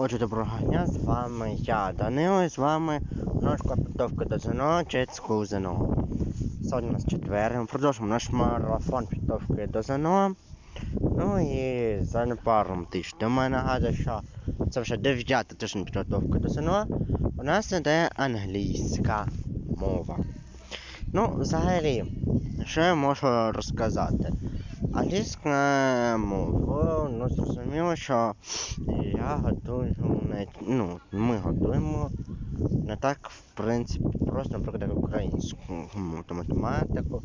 Отже, доброго дня, з вами я, Данило, і з вами ножка підготовка до ЗНО school ЗНО. Сьогодні у нас четвер, ми продовжуємо наш марафон підготовки до ЗНО. Ну і за непаром тиждень. Ми нагадую, що це вже дев'ята тиждень підготовки до ЗНО. У нас іде англійська мова. Ну, взагалі, що я можу розказати? Англійська мова, ну зрозуміло, що я готую ну, ми готуємо не так, в принципі, просто, наприклад, українську математику,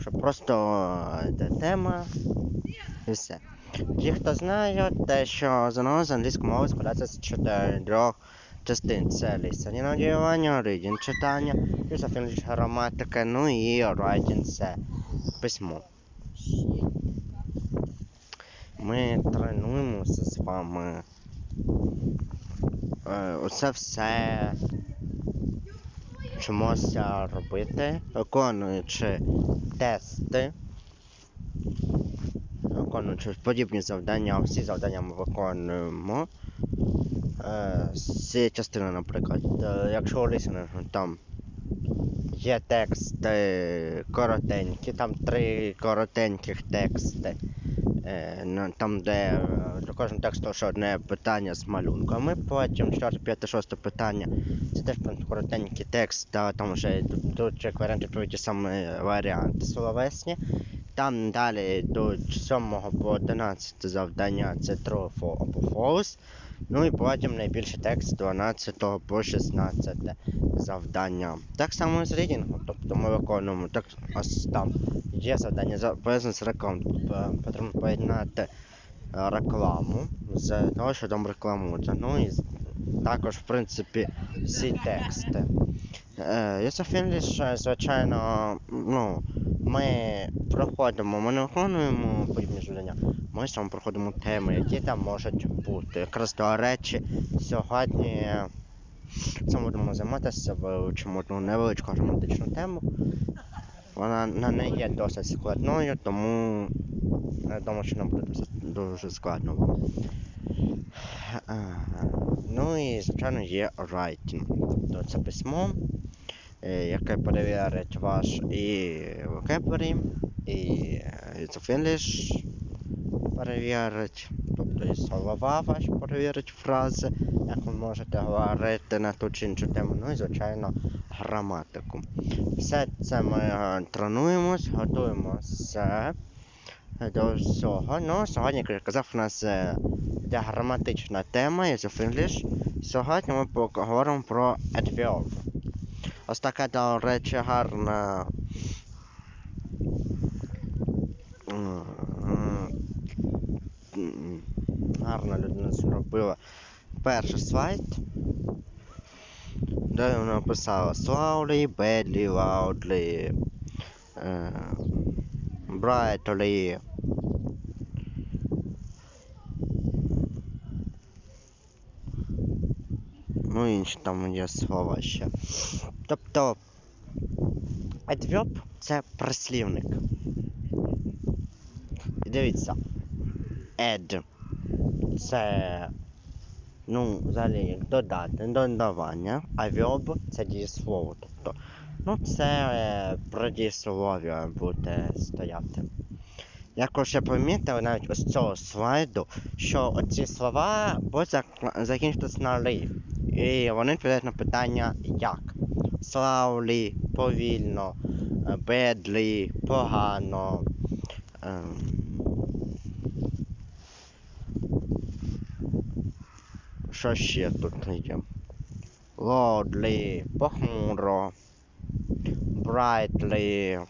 що просто йде тема і все. Ті, хто знає, те, що ЗНО з англійської мови складається з чотирьох частин. Це listening аудіювання, reading читання, use граматика, ну і writing це письмо. Ми тренуємося з вами. Е, Оце все вчимося робити, виконуючи тести, виконуючи подібні завдання, всі завдання ми виконуємо. Е, З частини, наприклад, е, якщо у лісінгу там є тексти коротенькі, там три коротеньких тексти. Е, там, де е, для кожного тексту ще одне питання з малюнками. Потім 4, 5, 6 питання. Це теж коротенький текст, та там вже йдуть як варіант відповіді саме варіанти словесні. Там далі йдуть 7 по 11 завдання це true або false. Ну і потім найбільший текст з 12 по 16 завдання. Так само і з рідінгом, тобто ми виконуємо так ось там є завдання за пов'язане з. Тобто потрібно поєднати е, рекламу з того, що там рекламується. Ну і також, в принципі, всі тексти. English, е, звичайно, ну, ми проходимо, ми не виконуємо подібні завдання, ми саме проходимо теми, які там можуть бути. Якраз до речі, сьогодні цим будемо займатися, вивчимо одну невеличку граматичну тему. Вона на неї є досить складною, тому я думаю, що нам буде досить дуже складно. Ну і, звичайно, є writing. Тобто це письмо, яке перевірить ваш і vocabulary, і English перевірить, тобто і слова ваші перевірить фрази, як ви можете говорити на ту чи іншу тему, ну і, звичайно, граматику. Все це ми е, тренуємось, готуємося до всього. Ну, сьогодні, як я казав, у нас е, йде граматична тема English. Сьогодні ми поговоримо про adverb. Ось така, до речі, гарна. Гарна людина зробила перший слайд. Де вона писала slowly, badly, loudly, е, brightly. Інші там є слова ще. Тобто adverb це прислівник. І дивіться. Add це ну, взагалі як додати, додавання, а verb це дієслово. Тобто, ну це е, про дієслов'я буде стояти. Як ви ще помітили навіть ось цього слайду, що оці слова будуть зак- закінчитися на ли. І вони відповідають на питання як. Slowly, повільно, е, badly, погано. ем, Що ще тут є? Loudly, похмуро, м,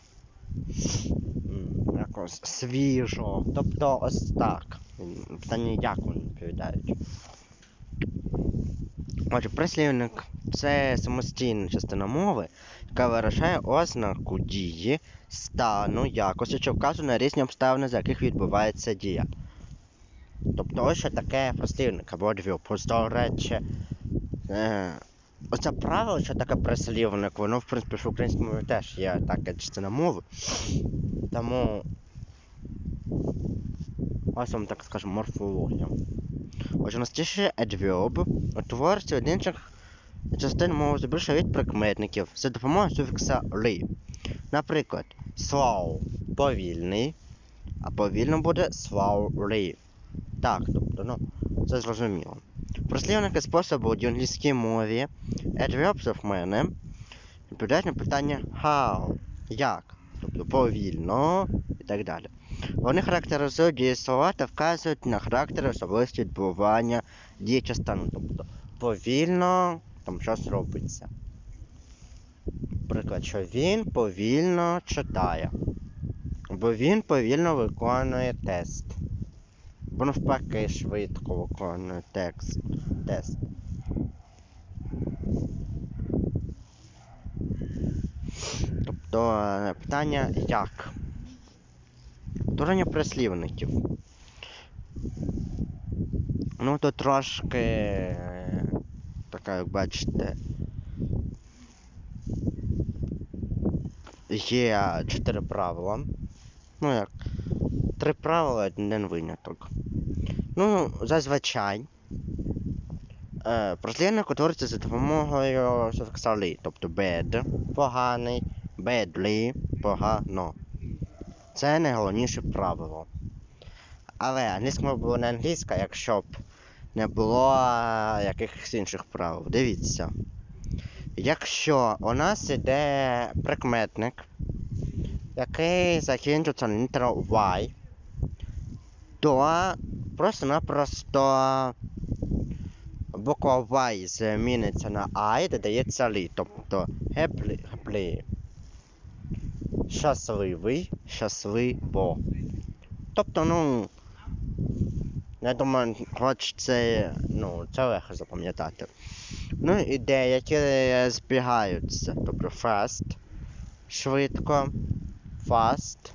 якось свіжо. Тобто ось так. Питання як вони відповідають. Отже, прислівник це самостійна частина мови, яка виражає ознаку дії, стану, якості, що вказує на різні обставини, за яких відбувається дія. Тобто ось що таке прислівник або дві. Речі. Е, оце правило, що таке прислівник, воно в принципі в українській мові теж є така частина мови. Тому ось вам так скажемо морфологія. Отже, настільший adverb утворюється від інших частин мови здебільшого від прикметників за допомогою суфікса ли. Наприклад, slow – повільний, а повільно буде slowly. Так, тобто, ну, це зрозуміло. Прослівники способу у англійській мові adverbs в мене відповідають на питання how, як, тобто повільно і так далі. Вони характеризують дієслова та вказують на характер особливості відбування дії частини. Тобто повільно там щось робиться. Приклад, що він повільно читає. Бо він повільно виконує тест. Бо навпаки швидко виконує текст. тест. Тобто е, питання як? Утворення прислівників. Ну тут трошки е, така, як бачите. Є чотири правила. Ну як? Три правила, один виняток. Ну, зазвичай. Е, Прослівник утворюється за допомогою суфікса «ли», тобто bad поганий, badly погано. Це найголовніше правило. Але англійська мова була не англійська, якщо б не було е, якихось інших правил. Дивіться. Якщо у нас іде прикметник, який закінчується на Y, то просто-напросто буква Y зміниться на I додається лі, тобто happy. Щасливий, щасливо. Тобто, ну. Я думаю, хоч це, ну, це легко запам'ятати. Ну і деякі збігаються. Тобто fast, швидко, fast,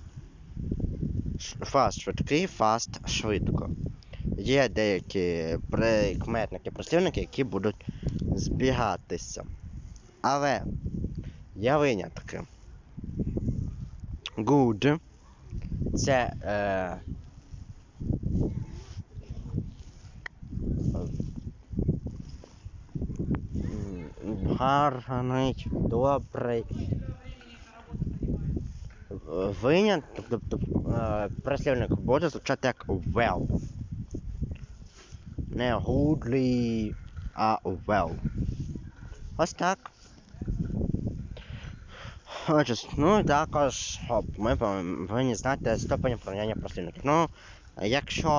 fast швидкий, fast швидко. Є деякі прикметники, прислівники, які будуть збігатися. Але є винятки. Good. Це е, гарний, добрий. Винят, тобто е, прислівник буде звучати як well. Не goodly, а well. Ось так. Ну і також оп, ми повинні знати ступені порівняння прислівників. Ну, якщо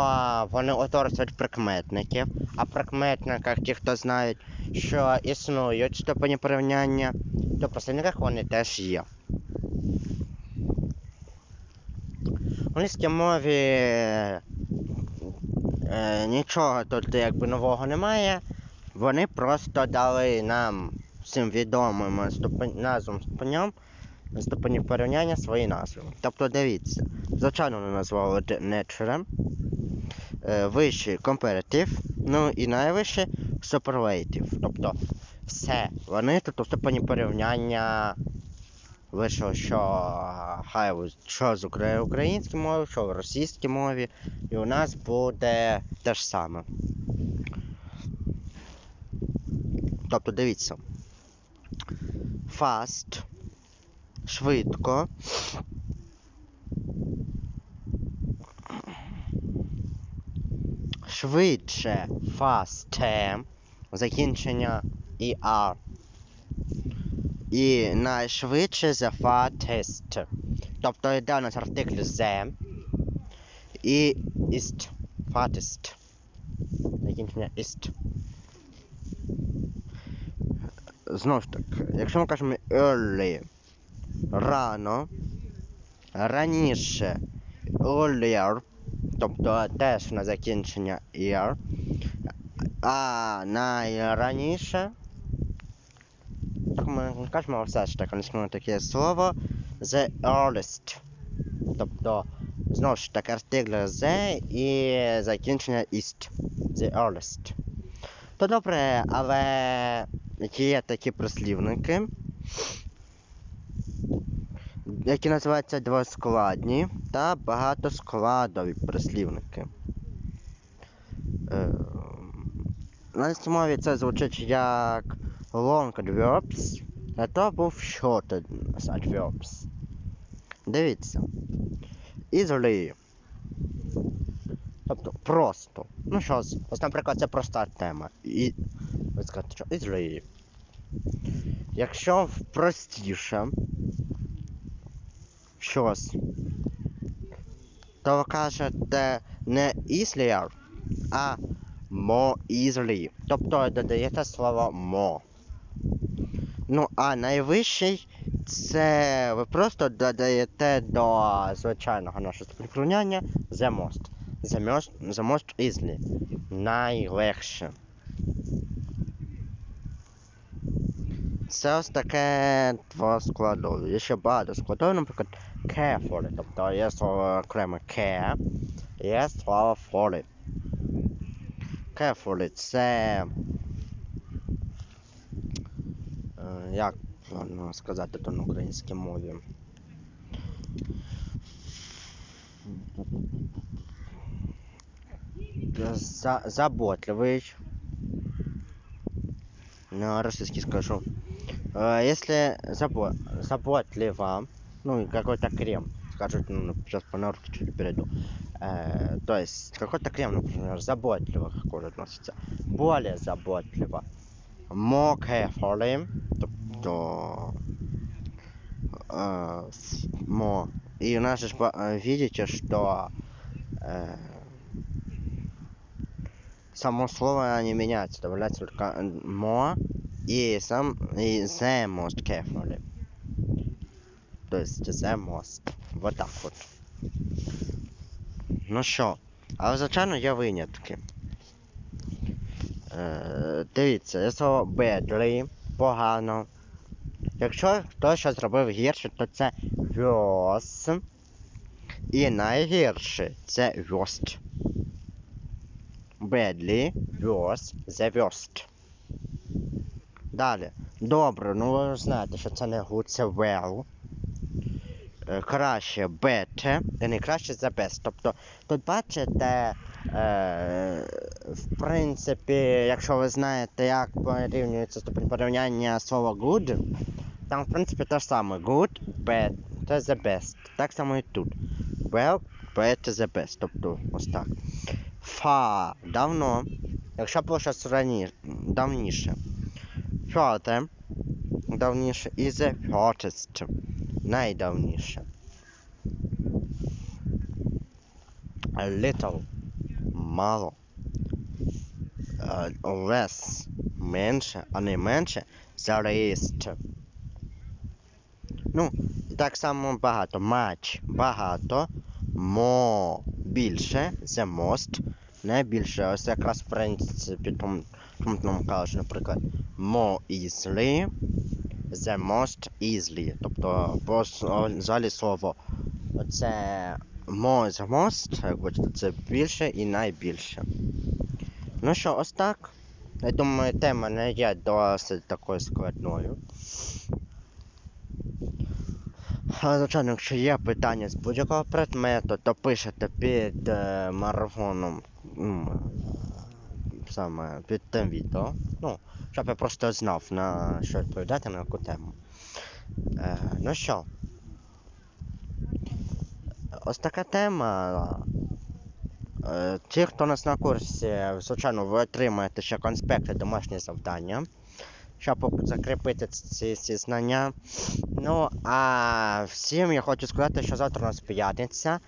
вони утворюються прикметників, а прикметниках ті, хто знають, що існують ступені порівняння, то в прислівниках вони теж є. В англійській мові е, нічого тут якби нового немає. Вони просто дали нам всім відомим ступень, назвам ступеням ступенів порівняння свої назви. Тобто дивіться, звичайно вони назвали natural, е, вищий comparative, ну і найвище superlative. Тобто все. Вони тут у ступені порівняння вийшло, що хай що з укра- української мови, що в російській мові, і у нас буде те ж саме. Тобто дивіться. Fast. Швидко. Швидше. Faster. Закінчення ER. І найшвидше the fastest. Тобто йде у нас артикль the і ist. Fastest. Закінчення ist. Знову ж таки, якщо ми кажемо early, рано, раніше, earlier, тобто теж на закінчення ear, а найраніше, так ми кажемо все ж таки, не таке слово, the earliest. Тобто, знову ж таки, артикль the і закінчення ist. The earliest. То добре, але є такі прислівники, які називаються двоскладні та багатоскладові прислівники. Е, на мові це звучить як long adverbs, а то був short adverbs. Дивіться. Easily. Тобто просто. Ну що, ось, наприклад, це проста тема. І ви скажете, що easily. Якщо простіше щось, то ви кажете не easier, а more easily. Тобто додаєте слово more. Ну, а найвищий це ви просто додаєте до звичайного нашого співприрівняння the most. The most, the most easily. Найлегше. Це ось таке два складові. Є ще багато складових, наприклад, carefully. Тобто є слово окреме care, є слово fully. Carefully це. е, Як правильно сказати то на українській мові? За, заботливый. На российский скажу. Э, Если забо заботливо, ну какой-то крем, скажут, ну, сейчас по-норски чуть перейду. Э, то есть какой-то крем, например, заботливо к коже относится. Более заботливо. More carefully, тобто э, с- more. И у нас же э, видите, что э, само слово не меняется, добавляется только э, more и сам и the most carefully. То есть the most. Вот так вот. Ну що, але звичайно є винятки. Е, дивіться, слово badly, погано. Якщо хтось щось зробив гірше, то це worse. І найгірше це worst. Badly, worse, the worst. Далі. Добре, ну ви знаєте, що це не good, це well. Е, Краще better, і не краще the best. Тобто тут бачите, е, в принципі, якщо ви знаєте, як порівнюється ступень порівняння слова good, там, в принципі, те ж саме. Good, better, the best. Так само і тут. Well, better, the best. Тобто, ось так. Far, давно. Якщо було щось раніше, давніше. Further, давніше. І the farthest, найдавніше. A little, мало. Е, less, менше, а не менше, the least. Ну, так само багато. Much, багато. More, більше. The most, найбільше. Ось якраз в принципі тому нам кажуть, наприклад, more easily, the most easily. Тобто, по залі слово це more the most, як бачите, це більше і найбільше. Ну що, ось так. Я думаю, тема не є досить такою складною. Але, звичайно, якщо є питання з будь-якого предмету, то пишете під е, марафоном саме під тим відео. Ну, щоб я просто знав на що відповідати на яку тему. Е, ну що, ось така тема. Е, Ті, хто у нас на курсі, звичайно, ви отримаєте ще конспекти домашні завдання, щоб закріпити ці, ці знання. Ну, а всім я хочу сказати, що завтра у нас п'ятниця.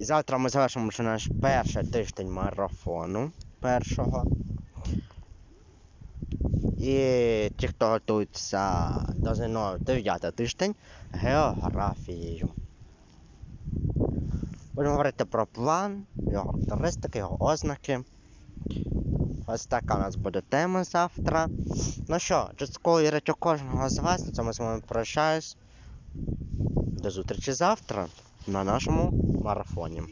І завтра ми завершимо вже наш перший тиждень марафону першого. І ті, хто готуються до ЗНО 9 тиждень географією. Будемо говорити про план, його характеристики, його ознаки. Ось така у нас буде тема завтра. Ну що, частково вірить у кожного з вас, на цьому з вами прощаюсь. До зустрічі завтра на нашому марафоні.